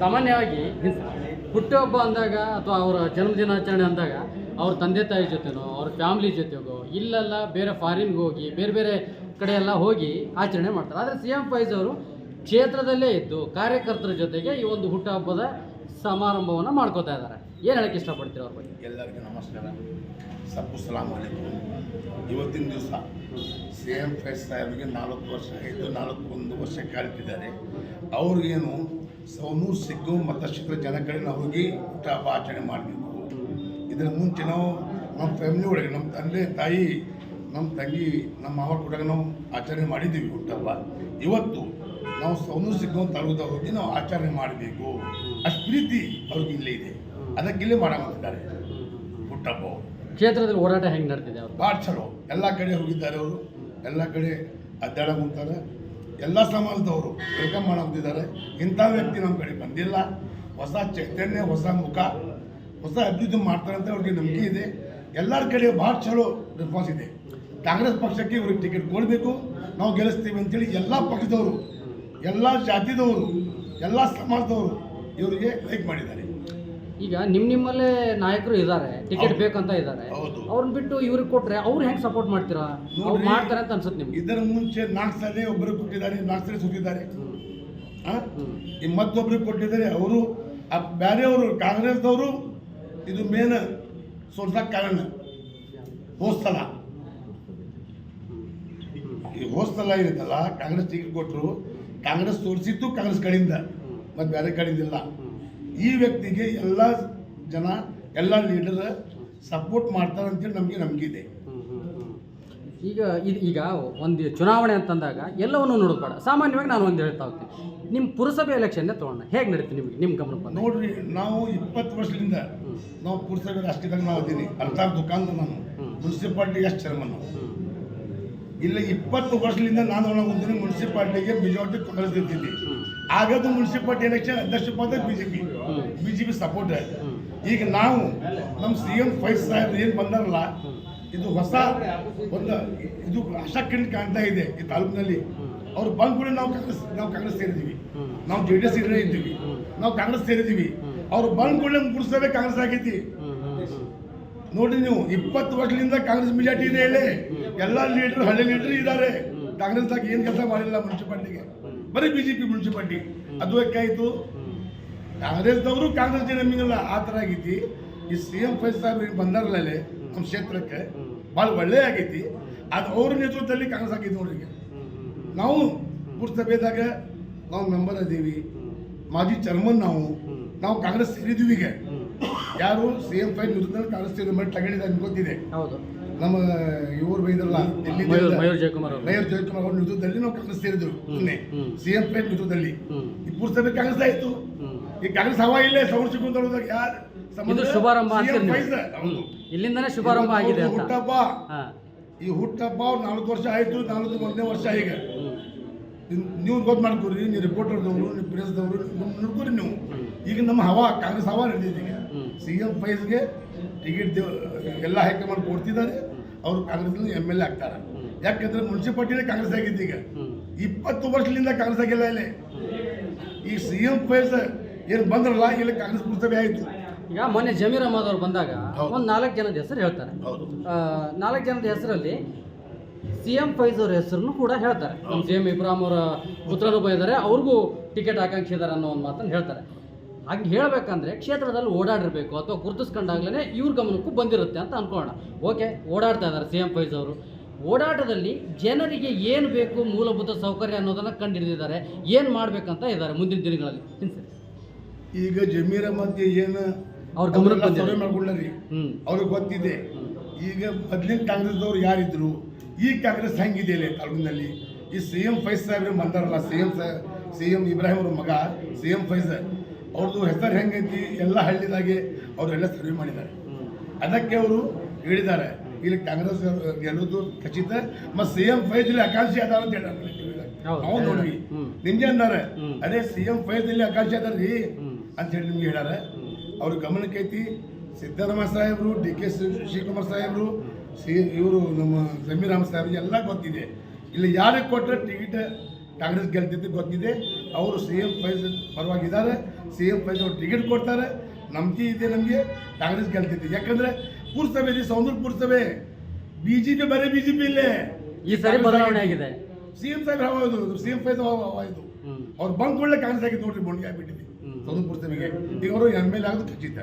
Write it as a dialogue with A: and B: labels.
A: ಸಾಮಾನ್ಯವಾಗಿ ಹುಟ್ಟುಹಬ್ಬ ಅಂದಾಗ ಅಥವಾ ಅವರ ಜನ್ಮದಿನಾಚರಣೆ ಅಂದಾಗ ಅವ್ರ ತಂದೆ ತಾಯಿ ಜೊತೆನೋ, ಅವ್ರ ಫ್ಯಾಮ್ಲಿ ಜೊತೆಗೋ, ಇಲ್ಲೆಲ್ಲ ಬೇರೆ ಫಾರಿನ್ಗೆ ಹೋಗಿ, ಬೇರೆ ಬೇರೆ ಕಡೆ ಎಲ್ಲ ಹೋಗಿ ಆಚರಣೆ ಮಾಡ್ತಾರೆ. ಆದರೆ ಸಿ ಎಂ ಫೈಜ್ ಅವರು ಕ್ಷೇತ್ರದಲ್ಲೇ ಇದ್ದು ಕಾರ್ಯಕರ್ತರ ಜೊತೆಗೆ ಈ ಒಂದು ಹುಟ್ಟುಹಬ್ಬದ ಸಮಾರಂಭವನ್ನು ಮಾಡ್ಕೋತಾ ಇದ್ದಾರೆ. ಏನು ಹೇಳಕ್ಕೆ ಇಷ್ಟಪಡ್ತೀರ ಅವ್ರ ಬಗ್ಗೆ?
B: ಎಲ್ಲರಿಗೂ ನಮಸ್ಕಾರ. ಸಬ್ಬು ಸಲಾಮ್ ಇವತ್ತಿನ ದಿವಸ ಸಿ ಎಂ ಫೈಜ್ ಸಾಹೇಬ್ಗೆ ನಾಲ್ಕು ವರ್ಷ ಆಯಿತು ನಾಲ್ಕು ಒಂದು ವರ್ಷ ಕಾಲ್ತಿದ್ದಾರೆ ಅವ್ರಿಗೇನು ಸೌನೂರು ಸಿಗ್ಗು ಮತಕ್ಷೇತ್ರ ಜನಗಳನ್ನ ಹೋಗಿ ಹಬ್ಬ ಆಚರಣೆ ಮಾಡಬೇಕು. ಇದರ ಮುಂಚೆ ನಾವು ನಮ್ಮ ಫ್ಯಾಮಿಲಿ ಒಳಗೆ ನಮ್ಮ ತಂದೆ ತಾಯಿ ನಮ್ಮ ತಂಗಿ ನಮ್ಮ ಮಾವ ಕೂಡ ನಾವು ಆಚರಣೆ ಮಾಡಿದ್ದೀವಿ ಹುಟ್ಟಹಬ್ಬ ಇವತ್ತು ನಾವು ಸೌನೂ ಸಿಗ್ಗು ತರುವುದ ಹೋಗಿ ನಾವು ಆಚರಣೆ ಮಾಡಬೇಕು. ಅಷ್ಟು ಪ್ರೀತಿ ಅವ್ರಿಗೆ ಇಲ್ಲೇ ಇದೆ. ಅದಕ್ಕೆ ಇಲ್ಲೇ ಊಟ ಹಬ್ಬ
A: ಕ್ಷೇತ್ರದಲ್ಲಿ ಹೋರಾಟ ಹೆಂಗೆ ನಡೆದಿದೆ
B: ಭಾಳ ಚಲೋ. ಎಲ್ಲ ಕಡೆ ಹೋಗಿದ್ದಾರೆ ಅವರು. ಎಲ್ಲ ಕಡೆ ಅಡ್ಡಾಡ ಕುಂತಾರೆ ಎಲ್ಲ ಸಮಾಜದವರು ವೆಲ್ಕಮ್ ಮಾಡಿದ್ದಾರೆ ಇಂಥ ವ್ಯಕ್ತಿ ನಮ್ಮ ಕಡೆ ಬಂದಿಲ್ಲ. ಹೊಸ ಚೈತನ್ಯ, ಹೊಸ ಮುಖ, ಹೊಸ ಅಭಿವೃದ್ಧಿ ಮಾಡ್ತಾರೆ ಅಂತ ಅವ್ರಿಗೆ ನಂಬಿಕೆ ಇದೆ. ಎಲ್ಲರ ಕಡೆ ಭಾಳ ಚಲೋ ರೆಸ್ಪಾನ್ಸ್ ಇದೆ. ಕಾಂಗ್ರೆಸ್ ಪಕ್ಷಕ್ಕೆ ಇವ್ರಿಗೆ ಟಿಕೆಟ್ ಕೊಡಬೇಕು, ನಾವು ಗೆಲ್ಲಿಸ್ತೀವಿ ಅಂತೇಳಿ ಎಲ್ಲ ಪಕ್ಷದವರು, ಎಲ್ಲ ಜಾತಿದವರು, ಎಲ್ಲ ಸಮಾಜದವರು ಇವರಿಗೆ ಲೈಕ್ ಮಾಡಿದ್ದಾರೆ.
A: ಈಗ ನಿಮ್ಮ ನಿಮ್ಮಲ್ಲೇ ನಾಯಕರು ಇದ್ದಾರೆ ಟಿಕೆಟ್. ಬೇಕಂತ ಇದ್ದಾರೆ. ಅವ್ರನ್ನ ಬಿಟ್ಟು ಇವ್ರಿಗೆ ಕೊಟ್ರೆ ಅವ್ರು ಹೆಂಗೆ ಸಪೋರ್ಟ್ ಮಾಡ್ತೀರಾ? ಅವ್ರು ಮಾಡ್ತಾರೆ ಅಂತ ಅನ್ಸುತ್ತೆ ನಿಮ್ಗೆ.
B: ಇದರ ಮುಂಚೆ ನಾಲ್ಕು ಸಲ ಒಬ್ಬರು ಕೊಟ್ಟಿದ್ದಾರೆ ನಾಲ್ಕು ಸಲ ಸುತ್ತಿದ್ದಾರೆ ಮತ್ತೊಬ್ರಿಗೆ ಕೊಟ್ಟಿದ್ದಾರೆ ಅವರು ಆ ಬೇರೆಯವರು ಕಾಂಗ್ರೆಸ್ದವರು ಇದು ಮೇನ್ ಸೋಲ್ಸಕ್ಕೆ ಕಾರಣ. ಹೋಸ್ತಲ ಈ ಹೋಸ್ತಲ ಇರುತ್ತಲ್ಲ ಕಾಂಗ್ರೆಸ್ ಟಿಕೆಟ್ ಕೊಟ್ಟರು ಕಾಂಗ್ರೆಸ್ ತೋರಿಸಿದ್ದು ಕಾಂಗ್ರೆಸ್ ಕಡೆಯಿಂದ ಮತ್ತು ಬೇರೆ ಕಡೆಯಿಂದ ಇಲ್ಲ. ಈ ವ್ಯಕ್ತಿಗೆ ಎಲ್ಲ ಜನ ಎಲ್ಲ ಲೀಡರ್ ಸಪೋರ್ಟ್ ಮಾಡ್ತಾರೆ ಅಂತೇಳಿ ನಮಗೆ ನಂಬಿಕೆ.
A: ಈಗ ಇದು ಈಗ ಒಂದು ಚುನಾವಣೆ ಅಂತಂದಾಗ ಎಲ್ಲವನ್ನು ನೋಡಬೇಡ ಬೇಡ. ಸಾಮಾನ್ಯವಾಗಿ ನಾನು ಒಂದು ಹೇಳ್ತಾ ಹೋಗ್ತೀನಿ. ನಿಮ್ಮ ಪುರಸಭೆ ಎಲೆಕ್ಷನ್ನೇ ತೊಗೊಂಡ ಹೇಗೆ ನಡೀತಿ ನಿಮಗೆ ನಿಮ್ಮ ಗಮನ
B: ನೋಡ್ರಿ ನಾವು ಇಪ್ಪತ್ತು ವರ್ಷದಿಂದ ನಾವು ಪುರಸಭೆ ರಾಷ್ಟ್ರದಾಗ ನಾವು ಅದೀನಿ ಅಲ್ತಾಫ್ ದುಕಾನ್ ನಾನು. ಮುನ್ಸಿಪಾಲ್ಟಿ ಎಷ್ಟು ಚೇರ್ಮನ್ ಇಲ್ಲಿ, ಇಪ್ಪತ್ತು ವರ್ಷದಿಂದ ನಾನು ಒಳಗೊಂಡಿನಿ ಮುನ್ಸಿಪಾಲ್ಟಿಗೆ ಮೆಜಾರಿಟಿ ಕಾಂಗ್ರೆಸ್ ಆಗ ಆಗದು ಮುನ್ಸಿಪಾಲ್ಟಿ ಎಲೆಕ್ಷನ್ ಅಧ್ಯಕ್ಷ ಪದ ಬಿಜೆಪಿ. BJP support. ಈಗ ನಾವು ನಮ್ಮ ಸಿ ಎಂ ಫೈಸ್ ಸಾಹೇಬ್ ಏನು ಬಂದಾರಲ್ಲ, ಇದು ಹೊಸ ಒಂದು ಇದು ಆಶಾ ಕಾಣ್ತಾ ಇದೆ ಈ ತಾಲೂಕಿನಲ್ಲಿ ಅವ್ರು ಬಂದ ಕೂಡ ನಾವು ಕಾಂಗ್ರೆಸ್ ನಾವು ಕಾಂಗ್ರೆಸ್ ಸೇರಿದ್ದೀವಿ ನಾವು ಜೆ ಡಿ ಎಸ್ ಇದ್ದೀವಿ ನಾವು ಕಾಂಗ್ರೆಸ್ ಸೇರಿದ್ದೀವಿ ಅವ್ರು ಬಂದ ಕೂಡ ಪುರಸಭೆ ಕಾಂಗ್ರೆಸ್ ಆಗೈತಿ. ನೋಡಿ ನೀವು, ಇಪ್ಪತ್ತು ವರ್ಷದಿಂದ ಕಾಂಗ್ರೆಸ್ ಮೆಜಾರ್ಟಿ ಇದೆ ಹೇಳಿ. ಎಲ್ಲ ಲೀಡರ್ ಹಳೆ ಲೀಡರ್ ಇದ್ದಾರೆ. ಕಾಂಗ್ರೆಸ್ದಾಗ ಏನು ಕೆಲಸ ಮಾಡಿಲ್ಲ ಮುನ್ಸಿಪಾಲ್ಟಿಗೆ. ಬರೀ ಬಿಜೆಪಿ ಮುನ್ಸಿಪಾಲ್ಟಿ. ಅದು ಯಾಕಾಯ್ತು ಕಾಂಗ್ರೆಸ್ದವರು ಕಾಂಗ್ರೆಸ್ ನಮಗೆಲ್ಲ ಆ ಥರ ಆಗೈತಿ. ಈ ಸಿ ಎಂ ಫೈ ಸಾಹೇಬ್ ಬಂದಾರಲ್ಲ ನಮ್ಮ ಕ್ಷೇತ್ರಕ್ಕೆ, ಭಾಳ ಒಳ್ಳೆ ಆಗೈತಿ. ಅದು ಅವ್ರ ನೇತೃತ್ವದಲ್ಲಿ ಕಾಂಗ್ರೆಸ್ ಆಗೈತಿ ನೋಡ್ರಿ ನಾವು ಪುರಸಭೆದಾಗ ನಾವು ಮೆಂಬರ್ ಅದೀವಿ. ಮಾಜಿ ಚೇರ್ಮನ್ ನಾವು. ನಾವು ಕಾಂಗ್ರೆಸ್ ಸೇರಿದ್ದೀವಿ ಈಗ. ಯಾರು ಸಿ ಫೈಲ್ ಫೈವ್ ನೇತೃತ್ವದಲ್ಲಿ ಮೇಲೆ ತಗೊಂಡಿದೆ ಅನ್ಕೋತಿದೆ
A: ಹೌದು.
B: ನಮ್ಮ ಇವರು ಬೈದಲ್ಲ ದಿಲ್ಲಿ
A: ಮಯೂರ್ ಜಯಕುಮಾರ್ ಅವರು.
B: ನೇತೃತ್ವದಲ್ಲಿ ನಾವು ಕಾಂಗ್ರೆಸ್ ಸೇರಿದ್ರು ಸಿಎಂ ಫೈಲ್ ನೇತೃತ್ವದಲ್ಲಿ ಈ ಪುರಸಭೆ ಕಾಂಗ್ರೆಸ್ ಆಯ್ತು ಈ ಕಾಂಗ್ರೆಸ್ ಹವಾ ಇಲ್ಲೇ ಸೌಂಡ್ ಸಿಕ್ಕೊಂಡಾಗ ಯಾರು
A: ಇದು ಶುಭಾರಂಭ ಇಲ್ಲಿಂದನೇ ಶುಭಾರಂಭ ಆಗಿದೆ ಅಂತ.
B: ಹುಟ್ಟಹಬ್ಬ
A: ಹಾ.
B: ಈ ಹುಟ್ಟಪ್ಪ ನಾಲ್ಕು ವರ್ಷ ಆಯ್ತು ನಾಲ್ಕು ಒಂದನೇ ವರ್ಷ ಈಗ ನೀವು ಗೊತ್ತು ಮಾಡ್ಕೊರಿ ನೀವು ರಿಪೋರ್ಟರ್ದವರು ನೀವು ಪ್ರೆಸ್ದವರು ನೋಡ್ಕೊರಿ ನೀವು. ಈಗ ನಮ್ಮ ಹವಾ ಕಾಂಗ್ರೆಸ್ ಹವಾ ನಡೆದಿದೆ ಈಗ. ಸಿ ಎಂ ಫೈಸ್ಗೆ ಟಿಕೆಟ್ ದೇವ್ ಎಲ್ಲ ಹೈಕಮಾಂಡ್ ಕೊಡ್ತಿದ್ದಾರೆ. ಅವರು ಕಾಂಗ್ರೆಸ್ ಎಂ ಎಲ್ ಎ ಆಗ್ತಾರೆ. ಯಾಕಂದ್ರೆ ಮುನ್ಸಿಪಾಲ್ಟಿನೇ ಕಾಂಗ್ರೆಸ್ ಆಗಿದ್ದು ಈಗ. ಇಪ್ಪತ್ತು ವರ್ಷದಿಂದ ಕಾಂಗ್ರೆಸ್ ಆಗಿಲ್ಲ ಇಲ್ಲಿ. ಈ ಸಿ ಎಂ ಫೈಸ್ ಏನು ಬಂದ್ರಲ್ಲ ಇಲ್ಲಿ ಕಾಂಗ್ರೆಸ್ ಪುರಸಭೆ ಆಯಿತು.
A: ಈಗ ಮೊನ್ನೆ ಜಮೀರ್ ಅಹಮದ್ ಅವ್ರು ಬಂದಾಗ. ಒಂದು ನಾಲ್ಕು ಜನದ ಹೆಸರು ಹೇಳ್ತಾರೆ. ನಾಲ್ಕು ಜನದ ಹೆಸರಲ್ಲಿ ಸಿ ಎಂ ಫೈಜ್ ಅವ್ರ ಹೆಸರನ್ನು ಕೂಡ ಹೇಳ್ತಾರೆ. ನಮ್ಮ ಸಿ ಎಂ ಇಬ್ರಾಹಿಂ ಅವರ ಪುತ್ರರು ಇದ್ದಾರೆ ಅವ್ರಿಗೂ ಟಿಕೆಟ್ ಆಕಾಂಕ್ಷಿದಾರೆ ಅನ್ನೋ ಒಂದು ಮಾತನ್ನು ಹೇಳ್ತಾರೆ. ಹಾಗೆ ಹೇಳಬೇಕಂದ್ರೆ ಕ್ಷೇತ್ರದಲ್ಲಿ ಓಡಾಡಿರಬೇಕು ಅಥವಾ ಗುರುತಿಸ್ಕೊಂಡಾಗ್ಲೇ ಇವ್ರ ಗಮನಕ್ಕೂ ಬಂದಿರುತ್ತೆ ಅಂತ ಅನ್ಕೊಳ್ಳೋಣ. ಓಕೆ ಓಡಾಡ್ತಾ ಇದ್ದಾರೆ ಸಿ ಎಂ ಫೈಜ್ ಅವರು. ಓಡಾಟದಲ್ಲಿ ಜನರಿಗೆ ಏನು ಬೇಕು ಮೂಲಭೂತ ಸೌಕರ್ಯ ಅನ್ನೋದನ್ನು ಕಂಡುಹಿಡಿದಿದ್ದಾರೆ ಏನು ಮಾಡಬೇಕಂತ ಇದ್ದಾರೆ ಮುಂದಿನ ದಿನಗಳಲ್ಲಿ?
B: ಈಗ ಜಮೀರ ಮಧ್ಯೆ ಏನು
A: ಅವ್ರ ಗಮನಕ್ಕೆ
B: ಅವ್ರಿಗೆ ಗೊತ್ತಿದೆ. ಈಗ ಮೊದ್ಲಿನ ಕಾಂಗ್ರೆಸ್ದವ್ರು ಯಾರಿದ್ರು? ಈ ಕಾಂಗ್ರೆಸ್ ಹೆಂಗಿದೆ ಇಲ್ಲಿ ತಾಲೂಕಿನಲ್ಲಿ ಈ ಸಿ ಎಂ ಫೈಸ್ ಸಾಹೇಬ್ರು ಬಂದಾರಲ್ಲ C M C M Ibrahim ಅವ್ರ ಮಗ ಸಿ ಎಂ ಫೈಸ್ ಅವ್ರದ್ದು ಹೆಸರು ಹೆಂಗೈತಿ? ಎಲ್ಲ ಹಳ್ಳಿದಾಗೆ ಅವರೆಲ್ಲ ಸರ್ವೆ ಮಾಡಿದ್ದಾರೆ. ಅದಕ್ಕೆ ಅವರು ಹೇಳಿದ್ದಾರೆ ಇಲ್ಲಿ ಕಾಂಗ್ರೆಸ್ ಗೆಲ್ಲೋದು ಖಚಿತ ಮತ್ತು ಸಿ ಎಂ ಫೈಜ್ ಇಲ್ಲಿ ಆಕಾಂಕ್ಷಿ ಅದಾರ ಅಂತ
A: ಹೇಳಿ.
B: ನಾವು ನೋಡ್ವಿ. ನಿಮ್ಗೆ ಅಂದಾರೆ? ಅದೇ ಸಿ ಎಂ ಫೈಜ್ ಇಲ್ಲಿ ಆಕಾಂಕ್ಷಿ ಅದಾರ್ರಿ
A: ರೀ
B: ಅಂತ ಹೇಳಿ ನಿಮ್ಗೆ ಹೇಳ್ಯಾರ. ಅವ್ರ ಗಮನಕ್ಕೆ ಐತಿ ಸಿದ್ದರಾಮಯ್ಯ ಸಾಹೇಬರು ಡಿ ಕೆ ಶಿವಕುಮಾರ್ ಸಾಹೇಬರು ಸಿ ಇವರು ನಮ್ಮ ಜಮೀರಾಮ್ ಸಾಹೇಬ್ರಿಗೆ ಎಲ್ಲ ಗೊತ್ತಿದೆ. ಇಲ್ಲಿ ಯಾರಿಗೆ ಕೊಟ್ಟರೆ ಟಿಕೆಟ್ ಕಾಂಗ್ರೆಸ್ ಗೆಲ್ತಿದ್ದು ಗೊತ್ತಿದೆ. ಅವರು ಸಿ ಎಂ ಪ್ರೈಸ್ ಪರವಾಗಿದ್ದಾರೆ. ಸಿ ಎಂ ಪ್ರೈಸ್ ಅವ್ರು ಟಿಕೆಟ್ ಕೊಡ್ತಾರೆ. ನಂಬಿಕೆ ಇದೆ ನಮಗೆ. ಕಾಂಗ್ರೆಸ್ ಗೆಲ್ತೈತಿ. ಯಾಕಂದರೆ ಪುರಸಭೆ ಇದೆ ಸೌಂದರ್ಯ ಪುರಸಭೆ. ಬಿ ಜೆ ಪಿ ಬರೀ ಬಿ ಜೆ ಪಿ ಇಲ್ಲೇ.
A: ಈ ಸರಿ ಬದಲಾವಣೆ ಆಗಿದೆ.
B: ಸಿ ಎಂ ಸಾಹೇಬ್ ಹವಾ ಇದು ಸಿ ಎಂ ಪ್ರೈಸ್ ಹವಾ ಇದು
A: ಹ್ಮ್.
B: ಅವ್ರು ಬಂದ್ ಕೂಡಲೇ ಕಾಂಗ್ರೆಸ್ ಆಗಿದ್ದು ನೋಡ್ರಿ ಬೋಣಿಗೆ ಆಗ್ಬಿಟ್ಟಿದೆ.
A: ಸೌಂದರ್
B: ಸೌಂದರ್ಯ ಪುರಸಭೆಗೆ. ಈಗ ಅವರು ಎಂ ಎಲ್ ಆಗೋದು ಖಚಿತ.